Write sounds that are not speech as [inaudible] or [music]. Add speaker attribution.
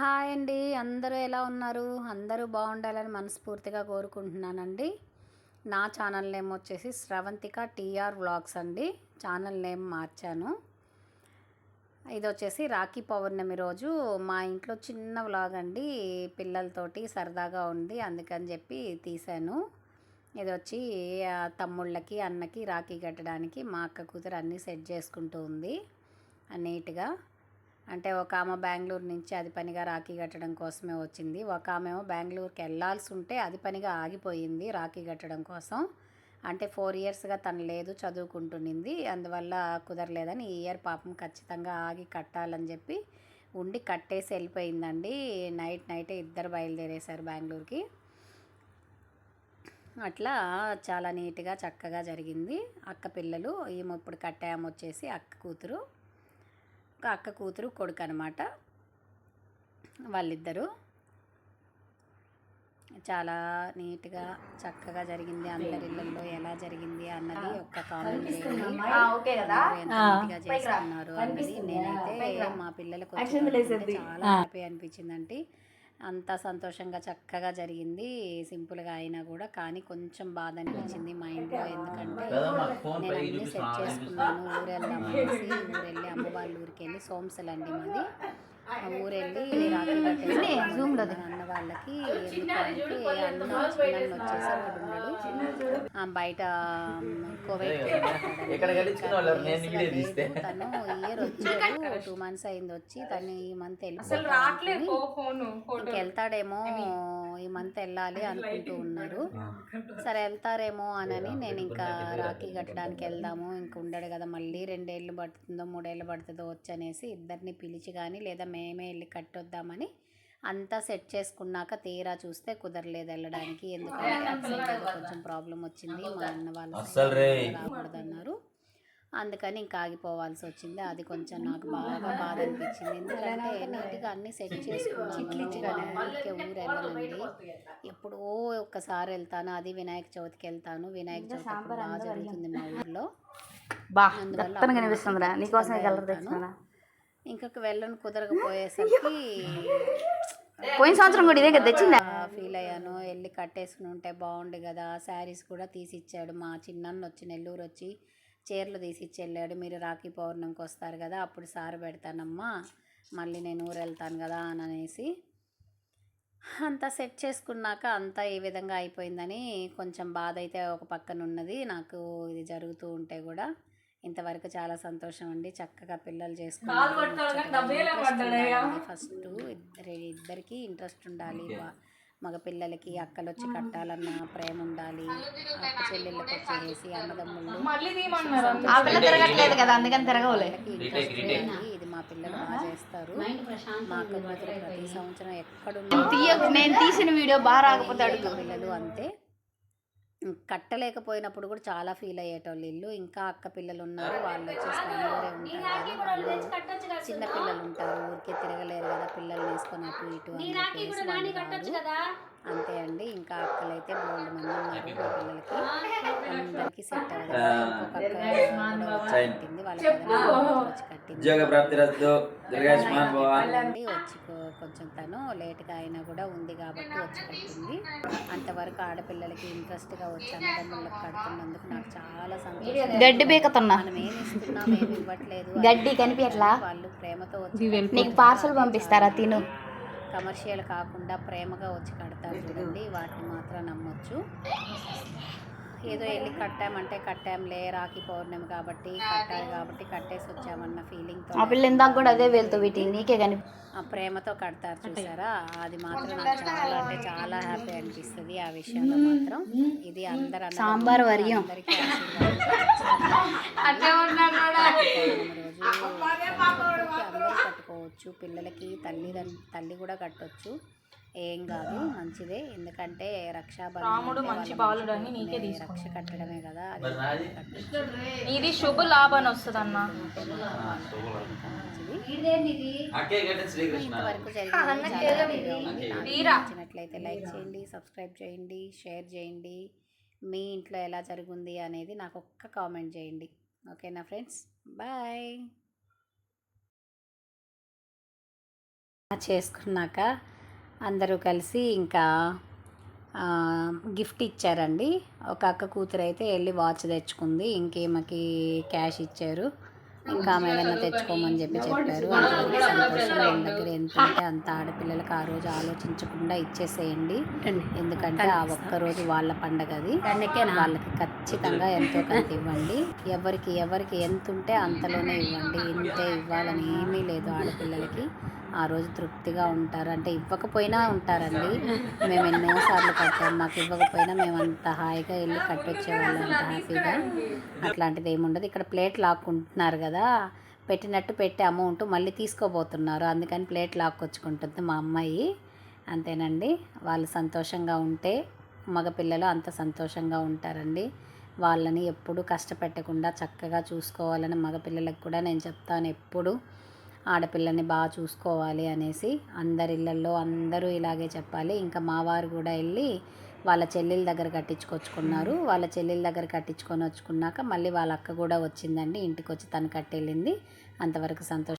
Speaker 1: Hi అండి. అందరూ ఎలా ఉన్నారు? అందరూ బాగుండాలని మనస్ఫూర్తిగా కోరుకుంటున్నానండి. నా ఛానల్ నేమ్ వచ్చేసి స్రవంతిక టీఆర్ వ్లాగ్స్ అండి. ఛానల్ నేమ్ మార్చాను. ఇది వచ్చేసి రాఖీ పౌర్ణమి రోజు మా ఇంట్లో చిన్న వ్లాగ్ అండి. పిల్లలతోటి సరదాగా ఉంది అందుకని చెప్పి తీశాను. ఇది వచ్చి తమ్ముళ్ళకి అన్నకి రాఖీ కట్టడానికి మా అక్క కూతురు అన్నీ సెట్ చేసుకుంటూ ఉంది నీట్గా. అంటే ఒక ఆమె బెంగళూరు నుంచి అది పనిగా రాఖీ కట్టడం కోసమే వచ్చింది. ఒక ఆమె బెంగళూరుకి వెళ్ళాల్సి ఉంటే అది పనిగా ఆగిపోయింది రాఖీ కట్టడం కోసం. అంటే ఫోర్ ఇయర్స్గా తను లేదు చదువుకుంటునింది అందువల్ల కుదరలేదని ఈ ఇయర్ పాపం ఖచ్చితంగా ఆగి కట్టాలని చెప్పి ఉండి కట్టేసి వెళ్ళిపోయిందండి. నైట్ నైటే ఇద్దరు బయలుదేరేశారు బెంగళూరుకి. అట్లా చాలా నీట్గా చక్కగా జరిగింది. అక్క పిల్లలు ఈమె ఇప్పుడు కట్టాము వచ్చేసి అక్క కూతురు. ఒక అక్క కూతురు కొడుకు అనమాట వాళ్ళిద్దరూ చాలా నీట్గా చక్కగా జరిగింది. అందరి ఇళ్ళల్లో ఎలా జరిగింది అన్నది ఒక్క కామెంట్ నీట్గా చేసుకున్నారు అన్నది నేనైతే మా పిల్లలకు. చాలా హ్యాపీ అనిపించిందండి. అంత సంతోషంగా చక్కగా జరిగింది. సింపుల్గా అయినా కూడా కానీ కొంచెం బాధ అనిపించింది మైండ్లో ఎందుకంటే
Speaker 2: కదమ్మా, ఫోన్
Speaker 1: నేను అన్నీ సెట్ చేసుకున్నాను. ఊరు వెళ్దాం అనేసి ఊరు వెళ్ళి అమ్మ వాళ్ళ ఊరికి వెళ్ళి సోమసలండి మాది. ఆ ఊరు వెళ్ళి రాఖీ కట్టేసి అన్న వాళ్ళకి ఎందుకంటే అన్న చిన్న వచ్చేసి అక్కడ ఉన్నాడు ఆ, బయట కోవైట్. తను ఇయర్ [laughs] వచ్చాడు. టూ మంత్స్ అయింది వచ్చి తను ఈ మంత్
Speaker 3: ఫోటో.
Speaker 1: వెళ్తాడేమో ఈ మంత్ వెళ్ళాలి అనుకుంటూ ఉన్నారు సరే వెళ్తారేమో అనని నేను ఇంకా రాఖీ కట్టడానికి వెళ్దాము ఇంక ఉండడు కదా మళ్ళీ రెండేళ్ళు పడుతుందో మూడేళ్ళు పడుతుందో వచ్చనేసి ఇద్దరిని పిలిచి కానీ లేదా మేమే వెళ్ళి కట్టొద్దామని అంతా సెట్ చేసుకున్నాక తీరా చూస్తే కుదరలేదు వెళ్ళడానికి. ఎందుకంటే కొంచెం ప్రాబ్లం వచ్చింది మా అన్న వాళ్ళ. రాకూడదన్నారు. అందుకని ఇంకా ఆగిపోవాల్సి వచ్చింది. అది కొంచెం నాకు బాగా బాధ అనిపించింది. ఎందుకంటే నీట్గా అన్ని సెట్ చేసుకున్నాను ఊరికే ఊరు వెళ్ళనండి ఎప్పుడో ఒక్కసారి వెళ్తాను. అది వినాయక చవితికి వెళ్తాను. వినాయక చవితి బాగా జరుగుతుంది మా ఊర్లో. అందువల్ల
Speaker 3: దత్తన
Speaker 1: ఇంకొక వెళ్ళను కుదరకపోయేసరికి
Speaker 3: పోయిన సంవత్సరం కూడా ఇదే కదా తెచ్చిందా?
Speaker 1: ఫీల్ అయ్యాను. వెళ్ళి కట్టేసుకుని ఉంటే బాగుండు కదా. శారీస్ కూడా తీసి ఇచ్చాడు మా చిన్నన్న వచ్చి నెల్లూరు వచ్చి చీరలు తీసి ఇచ్చి వెళ్ళాడు. మీరు రాఖీ పౌర్ణమికి వస్తారు కదా అప్పుడు సారు పెడతానమ్మా. మళ్ళీ నేను ఊరు వెళ్తాను కదా అని అనేసి అంతా సెట్ చేసుకున్నాక అంతా ఈ విధంగా అయిపోయిందని కొంచెం బాధ అయితే ఒక పక్కన ఉన్నది. నాకు ఇది జరుగుతూ ఉంటే కూడా ఇంతవరకు చాలా సంతోషం అండి చక్కగా పిల్లలు చేసుకున్నారు. ఫస్ట్ ఇద్దరి ఇద్దరికి ఇంట్రెస్ట్ ఉండాలి. వా- మగ పిల్లలకి అక్కలు వచ్చి కట్టాలన్న ప్రేమ ఉండాలి. అక్క చెల్లెళ్ళకి వచ్చేసి అన్నదమ్ముళ్ళు
Speaker 3: ఆ పిల్ల తిరగట్లేదు కదా అందుకని తిరగవులే.
Speaker 1: వాళ్ళకి ఇంట్రెస్ట్ ఉంది. ఇది మా పిల్లలు బాగా చేస్తారు. మా అక్క ప్రతి సంవత్సరం ఎక్కడున్నా
Speaker 3: నేను తీసిన వీడియో బాగా రాకపోతే అడుగు
Speaker 1: పిల్లలు అంతే. కట్టలేకపోయినప్పుడు కూడా చాలా ఫీల్ అయ్యేటోళ్ళు ఇల్లు. ఇంకా అక్క పిల్లలు ఉన్నారు వాళ్ళు వచ్చేసి ఊరే ఉంటారు. కానీ వాళ్ళు చిన్న పిల్లలు ఉంటారు ఊరికే తిరగలేరు కదా పిల్లల్ని వేసుకొని అటు ఇటు. అంతే అండి. ఇంకా అక్కలైతే బోల్డ్ మంది ఉన్నారు మా పిల్లలకి. అందరికీ సెట్ అవ్వదు ఇంకొక అక్క వాళ్ళ వచ్చి
Speaker 2: ఉద్యోగ ప్రాప్తి రద్దు
Speaker 1: వచ్చి కొంచెం తను లేట్గా అయినా కూడా ఉంది కాబట్టి వచ్చి కట్టింది అంతవరకు ఆడపిల్లలకి ఇంట్రెస్ట్గా వచ్చి అన్నదమ్ములకు కడుతున్నందుకు నాకు చాలా సంతోషం
Speaker 3: గడ్డి బీకతున్నా.
Speaker 1: మనం ఏమి ఇస్తున్నాం ఏమి ఇవ్వట్లేదు
Speaker 3: గడ్డి కనిపించట్లా
Speaker 1: వాళ్ళు ప్రేమతో వచ్చి
Speaker 3: నీకు పార్సల్ పంపిస్తారా? తిను.
Speaker 1: కమర్షియల్ కాకుండా ప్రేమగా వచ్చి కడతారు చూడండి. వాటిని మాత్రం నమ్మొచ్చు. ఏదో వెళ్ళి కట్టామంటే కట్టాంలే రాఖీ పౌర్ణమి కాబట్టి కట్టాలి కాబట్టి కట్టేసి వచ్చామన్న ఫీలింగ్తో
Speaker 3: ఆ పిల్ల ఇందాక కూడా అదే వెళ్తూ వీటి నీకే కని
Speaker 1: ఆ ప్రేమతో కడతారు చూసారా? అది మాత్రం నాకు చాలా అంటే చాలా హ్యాపీ అనిపిస్తుంది ఆ విషయంలో మాత్రం. ఇది అందరు
Speaker 3: సాంబార్ వరియం.
Speaker 1: అందరికీ కట్టుకోవచ్చు పిల్లలకి తల్లి తల్లి కూడా కట్టొచ్చు. ఏం కాదు మంచిదే. ఎందుకంటే
Speaker 3: రాముడు మంచి బాలుడు అని నీకే.
Speaker 1: రక్ష కట్టడమే కదా.
Speaker 3: ఇది శుభ లాభం. వస్తుంది అన్న
Speaker 1: ఇంతవరకు. నచ్చినట్లయితే లైక్ చేయండి సబ్స్క్రైబ్ చేయండి షేర్ చేయండి. మీ ఇంట్లో ఎలా జరుగుంది అనేది నాకు ఒక్క కామెంట్ చేయండి. ఓకేనా ఫ్రెండ్స్? బాయ్. చేసుకున్నాక అందరూ కలిసి ఇంకా గిఫ్ట్ ఇచ్చారండి. ఒక అక్క కూతురు అయితే వెళ్ళి వాచ్ తెచ్చుకుంది. ఇంకేమకి క్యాష్ ఇచ్చారు. ఇంకా ఆమె ఏదైనా తెచ్చుకోమని చెప్పి చెప్పారు. అందరికీ సంతోషం మన దగ్గర ఎంత ఉంటే అంత ఆడపిల్లలకు ఆ రోజు ఆలోచించకుండా ఇచ్చేసేయండి. ఎందుకంటే ఆ ఒక్క రోజు వాళ్ళ పండగ అది. వాళ్ళకి ఖచ్చితంగా ఎంతో కొంత ఇవ్వండి. ఎవరికి ఎవరికి ఎంత ఉంటే అంతలోనే ఇవ్వండి. ఇంతే ఇవ్వాలని ఏమీ లేదు ఆడపిల్లలకి. ఆ రోజు తృప్తిగా ఉంటారు. అంటే ఇవ్వకపోయినా ఉంటారండి. మేము ఎన్నోసార్లు కట్టాం. మాకు ఇవ్వకపోయినా మేము అంత హాయిగా వెళ్ళి కట్టొచ్చేవాళ్ళం అంత హ్యాపీగా. అట్లాంటిది ఏముండదు ఇక్కడ ప్లేట్ లాక్కుంటున్నారు కదా. పెట్టినట్టు పెట్టే అమౌంట్ మళ్ళీ తీసుకోబోతున్నారు. అందుకని ప్లేట్ లాక్కొచ్చుకుంటుంది మా అమ్మాయి. అంతేనండి. వాళ్ళు సంతోషంగా ఉంటే మగపిల్లలు అంత సంతోషంగా ఉంటారండి. వాళ్ళని ఎప్పుడు కష్టపెట్టకుండా చక్కగా చూసుకోవాలని మగపిల్లలకు కూడా నేను చెప్తాను ఎప్పుడు. ఆడపిల్లని బాగా చూసుకోవాలి అనేసి అందరి ఇళ్ళల్లో అందరూ ఇలాగే చెప్పాలి. ఇంకా మా వారు కూడా వెళ్ళి వాళ్ళ చెల్లెల దగ్గర కట్టించుకొచ్చుకున్నారు. వాళ్ళ చెల్లెల దగ్గర కట్టించుకొని వచ్చుకున్నాక మళ్ళీ వాళ్ళ అక్క కూడా వచ్చిందండి. ఇంటికి వచ్చి తను కట్టెళ్ళింది. అంతవరకు సంతోషం.